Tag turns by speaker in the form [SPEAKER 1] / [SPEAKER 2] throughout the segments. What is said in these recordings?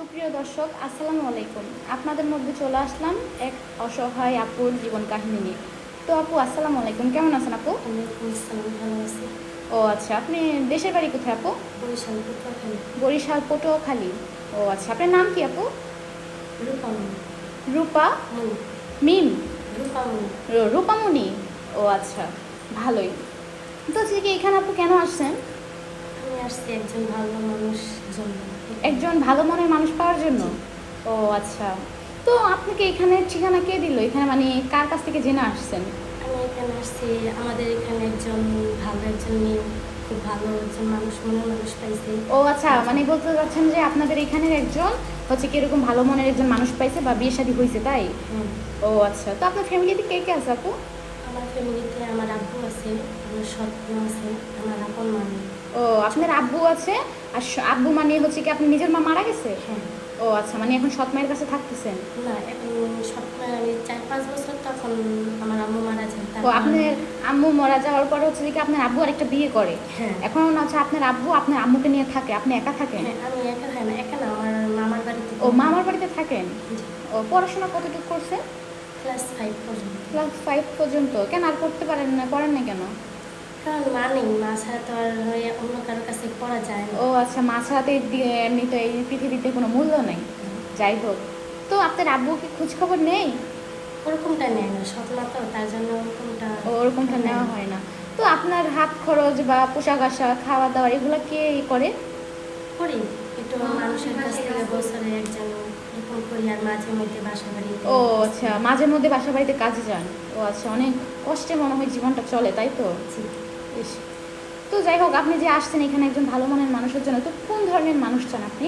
[SPEAKER 1] সুপ্রিয় দর্শক আসসালামু আলাইকুম। আপনাদের মধ্যে চলে আসলাম এক অসহায় আপুর জীবন কাহিনী নিয়ে। তো আপু আসসালামু আলাইকুম। কেমন আছেন আপু? ও আচ্ছা আপনি দেশের বাড়ি কোথায় আপু?
[SPEAKER 2] বরিশাল
[SPEAKER 1] পটুয়াখালী ও আচ্ছা আপনার নাম কি আপু? রূপা মিম?
[SPEAKER 2] রূপামণি
[SPEAKER 1] ও আচ্ছা ভালোই। তো হচ্ছে কি এখানে আপু কেন আসছেন?
[SPEAKER 2] আমি আসছি একজন ভালো মানুষ জন্য।
[SPEAKER 1] একজন ভালো মনের মানুষ পাওয়ার জন্য? ও আচ্ছা। তো আপনাকে এখানে ঠিকানা কে দিল? এখানে মানে কার কাছ থেকে জেনে আসছেন?
[SPEAKER 2] আমি এখানে আসছি আমাদের এখানে একজন ভালো একজন মেয়ে খুব ভালো একজন মানুষ মনের মানুষ পাইছে।
[SPEAKER 1] ও আচ্ছা মানে বলতে চাচ্ছেন যে আপনাদের এখানের একজন হচ্ছে কি এরকম ভালো মনের একজন মানুষ পাইছে বা বিয়ে শাদী হয়েছে তাই? ও আচ্ছা। তো আপনার ফ্যামিলিতে কে কে আছে আপু?
[SPEAKER 2] আমার ফ্যামিলিতে আমার আব্বু আছে আমার স্বপ্ন আছে আমার আপন মানে
[SPEAKER 1] ও আপনার আব্বু আছে? আর আব্বু মানে হচ্ছে কি আপনি নিজের মা মারা গেছে?
[SPEAKER 2] হ্যাঁ।
[SPEAKER 1] ও আচ্ছা মানে এখন সৎ মায়ের কাছে থাকতেছেন?
[SPEAKER 2] না এখন স্বপ্ন আমি চার পাঁচ বছর তখন আমার আম্মু মারা যায়
[SPEAKER 1] ও আপনার আম্মু মারা যাওয়ার পরে হচ্ছে কি আপনার আব্বু আরেকটা বিয়ে করে?
[SPEAKER 2] হ্যাঁ।
[SPEAKER 1] এখন হচ্ছে আপনার আব্বু আপনার আম্মুকে নিয়ে থাকে আপনি একা থাকেন?
[SPEAKER 2] হ্যাঁ আমি একা হয় না একা না আমার মামার বাড়িতে
[SPEAKER 1] ও মামার বাড়িতে থাকেন? ও পড়াশোনা কতটুকু করছে?
[SPEAKER 2] ক্লাস ফাইভ পর্যন্ত।
[SPEAKER 1] ক্লাস ফাইভ পর্যন্ত। কেন আর পড়তে পারেন না করেন না কেন?
[SPEAKER 2] কারণ মা নেই মা ছাড়া তো আর অন্য কারোর কাছে পড়া যায় না।
[SPEAKER 1] ও আচ্ছা এমনি তো এই পৃথিবীতে কোনো মূল্য নেই। যাই হোক তো আপনার আব্বু কি খোঁজ খবর নেই?
[SPEAKER 2] ওরকমটা নেয় না তো তার জন্য ওরকমটা
[SPEAKER 1] ওরকমটা নেওয়া হয় না। তো আপনার হাত খরচ বা পোশাক আশাক খাওয়া দাওয়া এগুলো কে করে?
[SPEAKER 2] করি একটু মানুষের কাছ থেকে বছরে একজন
[SPEAKER 1] ও আচ্ছা মাঝে মধ্যে বাসা বাড়িতে কাজে যান। ও আচ্ছা অনেক কষ্টে মনে হয় জীবনটা চলে তাই তো? ইস। তো যাই হোক আপনি যে আসছেন এখানে একজন ভালো মনের মানুষের জন্য তো কোন ধরনের মানুষ চান আপনি?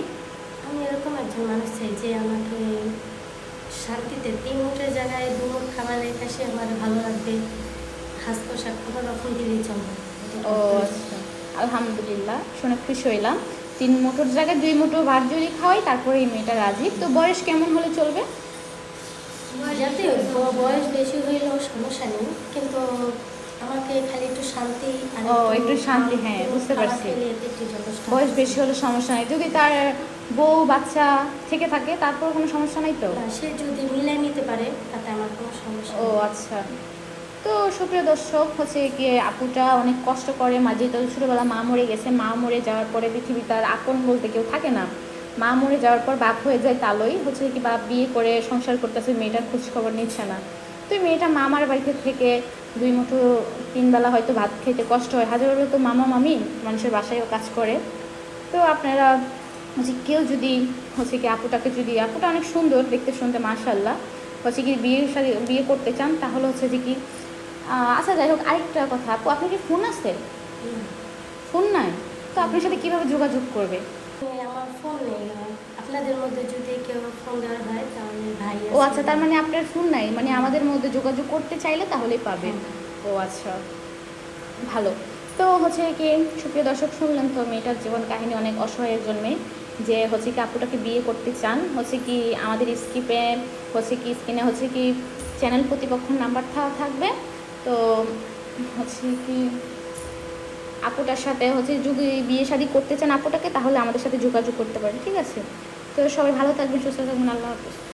[SPEAKER 2] আমি এরকম একজন মানুষ চাই যে আমাকে শান্তিতে তিন মুঠের জায়গায় দু মুঠ খাবার রেখে সে আমার ভালো লাগবে। হাস পোশাক কোনো রকম দিলেই চলবে
[SPEAKER 1] ও আচ্ছা। আলহামদুলিল্লাহ শুনে খুশি হইলাম। তিন মুঠোর জায়গায় দুই মুঠো ভাত যদি খাওয়াই তারপরে এই মেয়েটা রাজি। তো বয়স কেমন হলে চলবে?
[SPEAKER 2] যাতে বয়স বেশি হইলেও সমস্যা নেই। কিন্তু আমাকে খালি একটু শান্তি
[SPEAKER 1] ও, একটু শান্তি, হ্যাঁ, বুঝতে পারছি। বয়স বেশি হলে সমস্যা নেই। যদি তার বউ বাচ্চা থেকে থাকে তারপর কোনো সমস্যা নাই তো?
[SPEAKER 2] সে যদি মিলাই নিতে পারে তাতে আমার কোনো সমস্যা
[SPEAKER 1] ও আচ্ছা। তো সুপ্রিয় দর্শক হচ্ছে গিয়ে আপুটা অনেক কষ্ট করে মাঝে তো ছোটোবেলা মা মরে গেছে মা মরে যাওয়ার পরে পৃথিবী তার আপন বলতে কেউ থাকে না। মা মরে যাওয়ার পর বাপ হয়ে যায় তালই। হচ্ছে কি বাপ বিয়ে করে সংসার করতেছে মেয়েটার খোঁজ খবর নিচ্ছে না। তো মেয়েটা মামার বাড়িতে থেকে দুই মুঠো তিন বেলা হয়তো ভাত খেতে কষ্ট হয়। হাজার হাজারো তো মামা মামি মানুষের বাসায়ও কাজ করে। তো আপনারা হচ্ছে কেউ যদি হচ্ছে কি আপুটাকে যদি আপুটা অনেক সুন্দর দেখতে শুনতে মাশাল্লাহ হচ্ছে কি বিয়ের সাথে বিয়ে করতে চান তাহলে হচ্ছে যে কি আচ্ছা যাই হোক আরেকটা কথা আপু আপনার কি ফোন আছে? ফোন নাই? তো আপনার সাথে কীভাবে যোগাযোগ করবে?
[SPEAKER 2] আমার ফোন নেই। আপনাদের মধ্যে যদি কেউ ফোন দেওয়ার হয় তাহলে ভাই
[SPEAKER 1] ও আচ্ছা তার মানে আপনার ফোন নাই? মানে আমাদের মধ্যে যোগাযোগ করতে চাইলে তাহলেই পাবেন ও আচ্ছা। ভালো। তো হচ্ছে কি সুপ্রিয় দর্শক শুনলেন তো মেয়েটার জীবন কাহিনী অনেক অসহায়ের জন্যে যে হচ্ছে কি আপুটাকে বিয়ে করতে চান। হচ্ছে কি আমাদের স্কিপে হচ্ছে কি স্ক্রিনে হচ্ছে কি চ্যানেল প্রতিপক্ষের নাম্বার থাকবে। তো হচ্ছে কি আপুটার সাথে হচ্ছে যদি বিয়ে শাদী করতে চান আপুটাকে, তাহলে আমাদের সাথে যোগাযোগ করতে পারেন, ঠিক আছে? তো সবাই ভালো থাকবেন, সুস্থ থাকবেন, আল্লাহ হাফিজ।